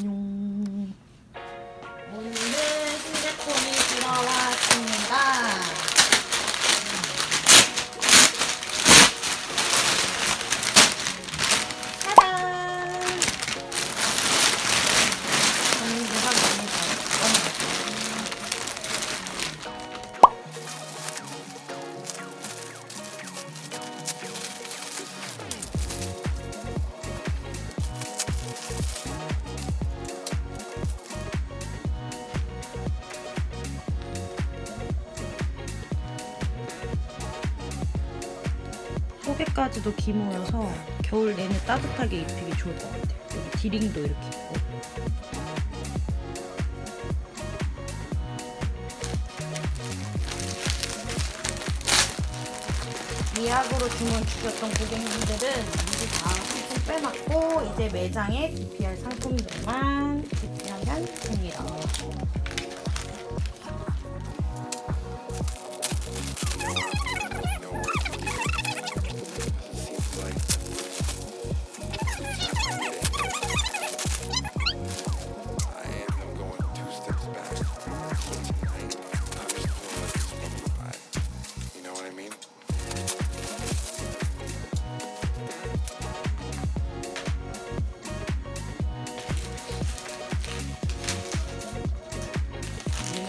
안녕. 속에까지도 기모여서 겨울 내내 따뜻하게 입히기 좋을 것 같아요. 여기 디링도 이렇게 있고. 미약으로 주문 주셨던 고객님들은 이제 다 상품 빼놨고 이제 매장에 DPR 상품들만 DP하면 됩니다.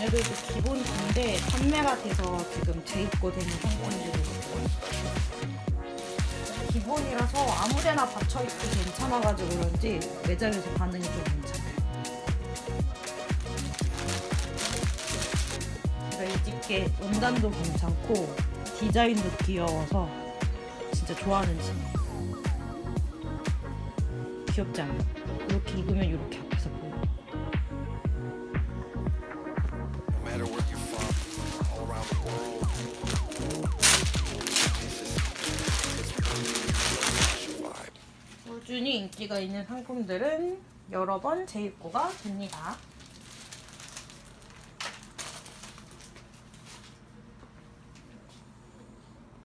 얘네들도 기본 인데 판매가 돼서 지금 재입고 되는 상품들이거든요. 기본이라서 아무데나 받쳐입기 괜찮아가지고 그런지 매장에서 반응이 좀 괜찮아요. 제가 이 집게 원단도 괜찮고 디자인도 귀여워서 진짜 좋아하는 집. 귀엽지 않아요? 이렇게 입으면 이렇게 앞에서 꾸준히 인기가 있는 상품들은 여러 번 재입고가 됩니다.